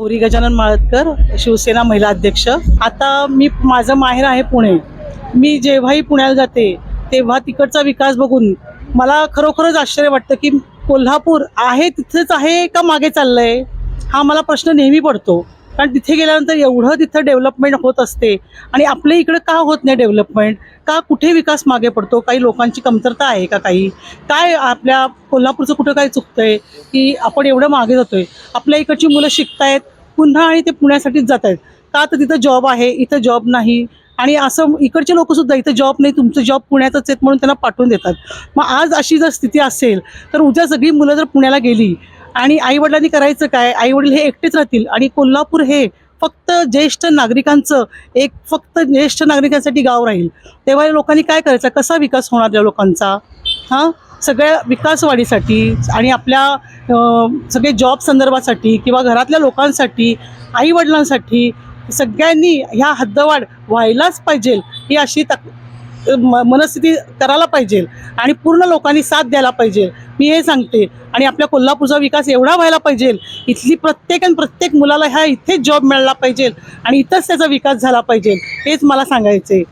गौरी गजानन माळतकर शिवसेना महिला अध्यक्ष. आता मी माझं माहेर आहे पुणे. मी जेव्हाही पुण्याला जाते तेव्हा तिकडचा विकास बघून मला खरोखरच आश्चर्य वाटतं की कोल्हापूर आहे तिथेच आहे का मागे चाललंय? हा मला प्रश्न नेहमी पडतो. कारण तिथे गेल्यानंतर एवढं तिथं डेव्हलपमेंट होत असते. आणि आपल्या इकडं का होत नाही डेव्हलपमेंट? का कुठे विकास मागे पडतो? काही लोकांची कमतरता आहे का काही? काय आपल्या कोल्हापूरचं कुठं काय चुकतंय? की आपण एवढं मागे जातोय. आपल्या इकडची मुलं शिकतायत पुन्हा आणि ते पुण्यासाठीच जात आहेत का तर तिथं जॉब आहे इथं जॉब नाही. आणि असं इकडचे लोकसुद्धा इथं जॉब नाही तुमचं जॉब पुण्यातच आहेत म्हणून त्यांना पाठवून देतात. मग आज अशी जर स्थिती असेल तर उद्या सगळी मुलं जर पुण्याला गेली आणि आईवडिलांनी करायचं काय? आईवडील हे एकटेच राहतील. आणि कोल्हापूर हे फक्त ज्येष्ठ नागरिकांचं एक फक्त ज्येष्ठ नागरिकांसाठी गाव राहील. तेव्हा या लोकांनी काय करायचं? कसा विकास होणार या लोकांचा? हां? सगळ्या विकासवाढीसाठी आणि आपल्या सगळे जॉब संदर्भासाठी किंवा घरातल्या लोकांसाठी आईवडिलांसाठी सगळ्यांनी ह्या हद्दवाढ व्हायलाच पाहिजे ही अशी तक मनस्थिती करायला पाहिजे आणि पूर्ण लोकांनी साथ द्यायला पाहिजे. मी हे सांगते. आणि आपल्या कोल्हापूरचा विकास एवढा व्हायला पाहिजे इथली प्रत्येक आणि प्रत्येक मुलाला ह्या इथेच जॉब मिळाला पाहिजे आणि इथंच त्याचा विकास झाला पाहिजे हेच मला सांगायचे